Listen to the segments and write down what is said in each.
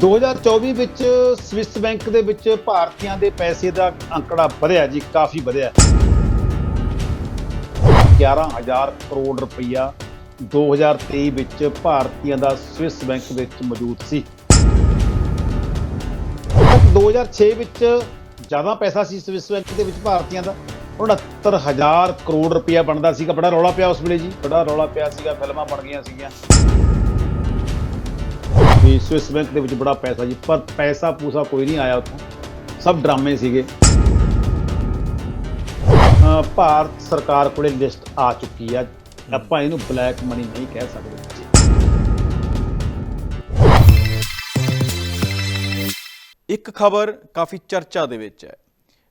2024 ਵਿੱਚ Swiss bank ਦੇ ਵਿੱਚ ਭਾਰਤੀਆਂ ਦੇ ਪੈਸੇ ਦਾ ਅੰਕੜਾ ਵਧਿਆ ਜੀ, ਕਾਫੀ ਵਧਿਆ। 11000 ਕਰੋੜ ਰੁਪਈਆ 2023 ਵਿੱਚ ਭਾਰਤੀਆਂ ਦਾ ਸਵਿਸ ਬੈਂਕ ਵਿੱਚ ਮੌਜੂਦ ਸੀ। 2006 ਵਿੱਚ ਜ਼ਿਆਦਾ ਪੈਸਾ ਸੀ ਸਵਿਸ ਬੈਂਕ ਦੇ ਵਿੱਚ ਭਾਰਤੀਆਂ ਦਾ। 69000 ਕਰੋੜ ਰੁਪਈਆ ਬਣਦਾ ਸੀਗਾ ਬੜਾ ਰੌਲਾ ਪਿਆ ਉਸ ਵੇਲੇ ਜੀ ਬੜਾ ਰੌਲਾ ਪਿਆ ਸੀਗਾ, ਫਿਲਮਾਂ ਬਣ ਗਈਆਂ ਸੀਗੀਆਂ। ਵੀ ਸਵਿਸ ਬੈਂਕ ਦੇ ਵਿੱਚ ਬੜਾ ਪੈਸਾ ਜੀ ਪਰ ਪੈਸਾ ਪੂਸਾ ਕੋਈ ਨਹੀਂ ਆਇਆ ਉੱਥੋਂ। ਸਭ ਡਰਾਮੇ ਸੀਗੇ। ਅਹ ਭਾਰਤ ਸਰਕਾਰ ਕੋਲੇ ਲਿਸਟ ਆ ਚੁੱਕੀ ਆ। ਆਪਾਂ ਇਹਨੂੰ ਬਲੈਕ ਮਨੀ ਨਹੀਂ ਕਹਿ ਸਕਦੇ। ਇੱਕ ਖਬਰ ਕਾਫੀ ਚਰਚਾ ਦੇ ਵਿੱਚ ਹੈ।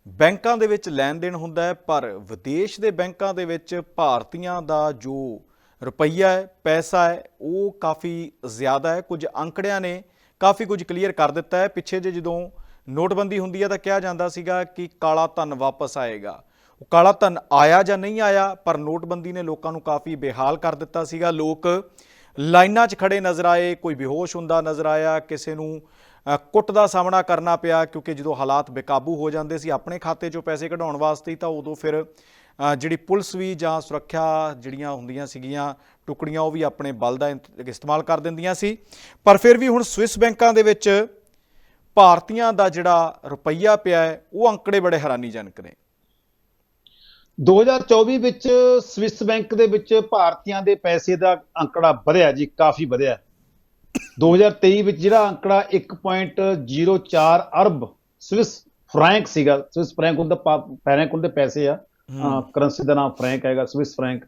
ਬੈਂਕਾਂ ਦੇ ਵਿੱਚ ਲੈਣ ਦੇਣ ਹੁੰਦਾ ਹੈ ਪਰ ਵਿਦੇਸ਼ ਦੇ ਬੈਂਕਾਂ ਦੇ ਵਿੱਚ ਭਾਰਤੀਆਂ ਦਾ ਜੋ ਰੁਪਈਆ ਹੈ, ਪੈਸਾ ਹੈ, ਉਹ ਕਾਫੀ ਜ਼ਿਆਦਾ ਹੈ। ਕੁਝ ਅੰਕੜਿਆਂ ਨੇ ਕਾਫੀ ਕੁਝ ਕਲੀਅਰ ਕਰ ਦਿੱਤਾ ਹੈ। ਪਿੱਛੇ ਜੇ ਜਦੋਂ ਨੋਟਬੰਦੀ ਹੁੰਦੀ ਹੈ ਤਾਂ ਕਿਹਾ ਜਾਂਦਾ ਸੀਗਾ ਕਿ ਕਾਲਾ ਧਨ ਵਾਪਸ ਆਏਗਾ। ਉਹ ਕਾਲਾ ਧਨ ਆਇਆ ਜਾਂ ਨਹੀਂ ਆਇਆ, ਪਰ ਨੋਟਬੰਦੀ ਨੇ ਲੋਕਾਂ ਨੂੰ ਕਾਫੀ ਬੇਹਾਲ ਕਰ ਦਿੱਤਾ ਸੀਗਾ। ਲੋਕ ਲਾਈਨਾਂ 'ਚ ਖੜੇ ਨਜ਼ਰ ਆਏ, ਕੋਈ ਬੇਹੋਸ਼ ਹੁੰਦਾ ਨਜ਼ਰ ਆਇਆ, ਕਿਸੇ ਨੂੰ ਕੁੱਟ ਦਾ ਸਾਹਮਣਾ ਕਰਨਾ ਪਿਆ, ਕਿਉਂਕਿ ਜਦੋਂ ਹਾਲਾਤ ਬੇਕਾਬੂ ਹੋ ਜਾਂਦੇ ਸੀ ਆਪਣੇ ਖਾਤੇ 'ਚੋਂ ਪੈਸੇ ਕਢਾਉਣ ਵਾਸਤੇ ਤਾਂ ਉਦੋਂ ਫਿਰ ਜਿਹੜੀ ਪੁਲਿਸ ਵੀ ਜਾਂ ਸੁਰੱਖਿਆ ਜਿਹੜੀਆਂ ਹੁੰਦੀਆਂ ਸੀਗੀਆਂ, ਟੁਕੜੀਆਂ ਉਹ ਵੀ ਆਪਣੇ ਬਲ ਦਾ ਇਸਤੇਮਾਲ ਕਰ ਦਿੰਦੀਆਂ ਸੀ। ਪਰ ਫਿਰ ਵੀ ਹੁਣ ਸਵਿਸ ਬੈਂਕਾਂ ਦੇ ਵਿੱਚ ਭਾਰਤੀਆਂ ਦਾ ਜਿਹੜਾ ਰੁਪਈਆ ਪਿਆ ਹੈ, ਉਹ ਅੰਕੜੇ ਬੜੇ ਹੈਰਾਨੀਜਨਕ ਨੇ। 2024 ਵਿੱਚ ਸਵਿਸ ਬੈਂਕ ਦੇ ਵਿੱਚ ਭਾਰਤੀਆਂ ਦੇ ਪੈਸੇ ਦਾ ਅੰਕੜਾ ਵਧਿਆ ਜੀ, ਕਾਫੀ ਵਧਿਆ। 2023 ਵਿੱਚ ਜਿਹੜਾ ਅੰਕੜਾ 1.04 ਅਰਬ ਸਵਿਸ ਫਰੈਂਕ ਸੀਗਾ, ਸਵਿਸ ਫਰੈਂਕ ਹੁੰਦਾ ਫਰੈਂਕ ਉਹਦੇ ਪੈਸੇ ਆ। ਕਰੰਸੀ ਦਾ ਨਾਮ ਫਰੈਂਕ ਹੈਗਾ ਸਵਿਸ ਫਰੈਂਕ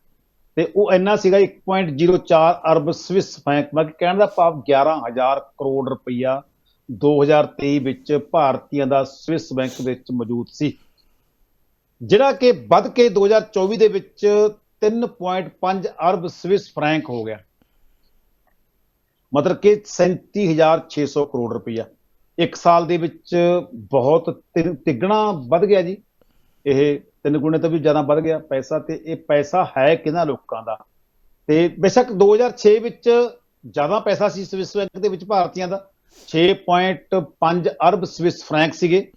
ਤੇ ਉਹ ਇੰਨਾ ਸੀਗਾ 1.04 ਅਰਬ ਸਵਿਸ ਫਰੈਂਕ ਮਤਲਬ ਕਹਿਣ ਦਾ ਭਾਵ 11000 ਕਰੋੜ ਰੁਪਈਆ 2023 ਵਿੱਚ ਭਾਰਤੀਆਂ ਦਾ ਸਵਿਸ ਬੈਂਕ ਵਿੱਚ ਮੌਜੂਦ ਸੀ। ਜਿਹੜਾ ਕਿ ਵੱਧ ਕੇ 2024 ਦੇ ਵਿੱਚ 3.5 ਅਰਬ ਸਵਿਸ ਫਰੈਂਕ ਹੋ ਗਿਆ। ਮਤਲਬ ਕਿ 37600 ਕਰੋੜ ਰੁਪਈਆ। ਇੱਕ ਸਾਲ ਦੇ ਵਿੱਚ ਬਹੁਤ ਤਿ- ਤਿੱਗਣਾ ਵੱਧ ਗਿਆ ਜੀ। ਇਹ ਤਿੰਨ ਗੁਣੇ ਤੋਂ ਵੀ ਜ਼ਿਆਦਾ ਵੱਧ ਗਿਆ ਪੈਸਾ ਤੇ ਇਹ ਪੈਸਾ ਹੈ ਕਿਹਨਾਂ ਲੋਕਾਂ ਦਾ? ਤੇ ਬੇਸ਼ੱਕ 2006 ਵਿੱਚ ਜ਼ਿਆਦਾ ਪੈਸਾ ਸੀ ਸਵਿਸ ਬੈਂਕ ਦੇ ਵਿੱਚ ਭਾਰਤੀਆਂ ਦਾ। 6.5 ਅਰਬ ਸਵਿਸ ਫਰੈਂਕ ਸੀਗੇ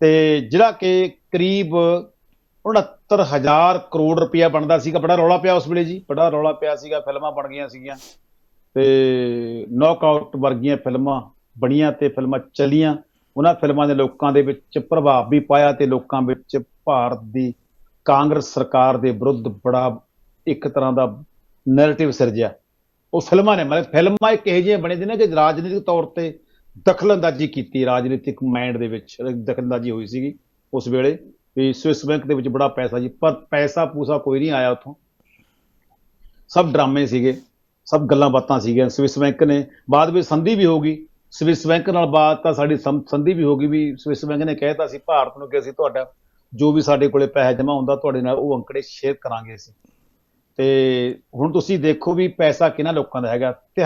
ਤੇ ਜਿਹੜਾ ਕਿ ਕਰੀਬ 69000 ਕਰੋੜ ਰੁਪਇਆ ਬਣਦਾ ਸੀਗਾ। ਬੜਾ ਰੌਲਾ ਪਿਆ ਉਸ ਵੇਲੇ ਜੀ, ਬੜਾ ਰੌਲਾ ਪਿਆ ਸੀਗਾ, ਫਿਲਮਾਂ ਬਣ ਗਈਆਂ ਸੀਗੀਆਂ। ਤੇ ਨੌਕਆਊਟ ਵਰਗੀਆਂ ਫਿਲਮਾਂ ਬਣੀਆਂ ਤੇ ਫਿਲਮਾਂ ਚਲੀਆਂ। ਉਹਨਾਂ ਫਿਲਮਾਂ ਨੇ ਲੋਕਾਂ ਦੇ ਵਿੱਚ ਪ੍ਰਭਾਵ ਵੀ ਪਾਇਆ ਤੇ ਲੋਕਾਂ ਵਿੱਚ ਭਾਰਤ ਦੀ ਕਾਂਗਰਸ ਸਰਕਾਰ ਦੇ ਵਿਰੁੱਧ ਬੜਾ ਇੱਕ ਤਰ੍ਹਾਂ ਦਾ ਨੈਰੇਟਿਵ ਸਿਰਜਿਆ। ਉਹ ਫਿਲਮਾਂ ਨੇ ਮਤਲਬ ਫਿਲਮਾਂ ਇੱਕ ਇਹੋ ਜਿਹੀਆਂ ਬਣੇ ਨੇ ਕਿ ਰਾਜਨੀਤਿਕ ਤੌਰ ਤੇ ਦਖਲਅੰਦਾਜ਼ੀ ਕੀਤੀ, ਰਾਜਨੀਤਿਕ ਮਾਈਂਡ ਦੇ ਵਿੱਚ ਦਖਲਅੰਦਾਜ਼ੀ ਹੋਈ ਸੀਗੀ ਉਸ ਵੇਲੇ ਵੀ ਸਵਿਸ ਬੈਂਕ ਦੇ ਵਿੱਚ ਬੜਾ ਪੈਸਾ ਜੀ, ਪਰ ਪੈਸਾ ਪੂਸਾ ਕੋਈ ਨਹੀਂ ਆਇਆ ਉੱਥੋਂ। ਸਭ ਡਰਾਮੇ ਸੀਗੇ, ਸਭ ਗੱਲਾਂ ਬਾਤਾਂ ਸੀਗੀਆਂ। ਸਵਿਸ ਬੈਂਕ ਨੇ ਬਾਅਦ ਵਿੱਚ ਸੰਧੀ ਵੀ ਹੋ ਗਈ। ਸਵਿਸ ਬੈਂਕ ਨਾਲ ਬਾਅਦ ਤਾਂ ਸਾਡੀ ਸੰਧੀ ਵੀ ਹੋ ਗਈ ਵੀ ਸਵਿਸ ਬੈਂਕ ਨੇ ਕਹਿਤਾ ਸੀ, ਭਾਰਤ ਨੂੰ ਕਿ ਅਸੀਂ ਤੁਹਾਡਾ ਜੋ ਵੀ ਸਾਡੇ ਕੋਲੇ ਪੈਸਾ ਜਮ੍ਹਾਂ ਹੁੰਦਾ ਤੁਹਾਡੇ ਨਾਲ ਉਹ ਅੰਕੜੇ ਸ਼ੇਅਰ ਕਰਾਂਗੇ ਅਸੀਂ। ਤੇ ਹੁਣ ਤੁਸੀਂ ਦੇਖੋ ਵੀ ਪੈਸਾ ਕਿਹਨਾਂ ਲੋਕਾਂ ਦਾ ਹੈਗਾ? ਤੇ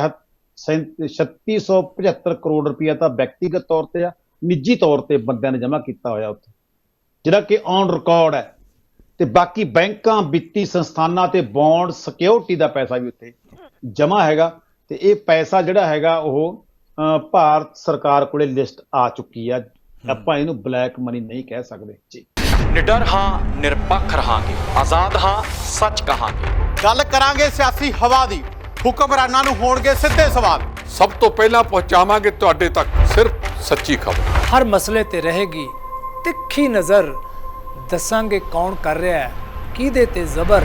3675 ਕਰੋੜ ਰੁਪਇਆ ਤਾਂ ਵਿਅਕਤੀਗਤ ਤੌਰ ਤੇ ਆ, ਨਿੱਜੀ ਤੌਰ ਤੇ ਬੰਦਿਆਂ ਨੇ ਜਮ੍ਹਾਂ ਕੀਤਾ ਹੋਇਆ ਉੱਥੇ। ਜਿਹੜਾ ਕਿ ਔਨ ਰਿਕਾਰਡ ਹੈ। ਤੇ ਬਾਕੀ ਬੈਂਕਾਂ, ਵਿੱਤੀ ਸੰਸਥਾਨਾਂ ਤੇ ਬੌਂਡ ਸਿਕਿਉਰਿਟੀ ਦਾ ਪੈਸਾ ਵੀ ਉੱਥੇ ਜਮ੍ਹਾਂ ਹੈਗਾ। ਤੇ ਇਹ ਪੈਸਾ ਜਿਹੜਾ ਹੈਗਾ ਉਹ ਭਾਰਤ ਸਰਕਾਰ ਕੋਲੇ ਲਿਸਟ ਆ ਚੁੱਕੀ ਆ। ਆਪਾਂ ਇਹਨੂੰ ਬਲੈਕ ਮਨੀ ਨਹੀਂ ਕਹਿ ਸਕਦੇ। ਜੀ। ਨਿਡਰ ਹਾਂ ਨਿਰਪੱਖ ਰਹਾਂਗੇ। ਆਜ਼ਾਦ ਹਾਂ ਸੱਚ ਕਹਾਂਗੇ। ਗੱਲ ਕਰਾਂਗੇ ਸਿਆਸੀ ਹਵਾ ਦੀ। ਹੁਕਮਰਾਨਾਂ ਨੂੰ ਹੋਣਗੇ ਸਿੱਧੇ ਸਵਾਲ। ਸਭ ਤੋਂ ਪਹਿਲਾਂ ਪਹੁੰਚਾਵਾਂਗੇ ਤੁਹਾਡੇ ਤੱਕ ਸਿਰਫ ਸੱਚੀ ਖਬਰ। ਹਰ ਮਸਲੇ ਤੇ ਰਹੇਗੀ ਤਿੱਖੀ ਨਜ਼ਰ। ਦੱਸਾਂਗੇ ਕੌਣ ਕਰ ਰਿਹਾ ਹੈ ਕਿਹਦੇ ਤੇ ਜ਼ਬਰ।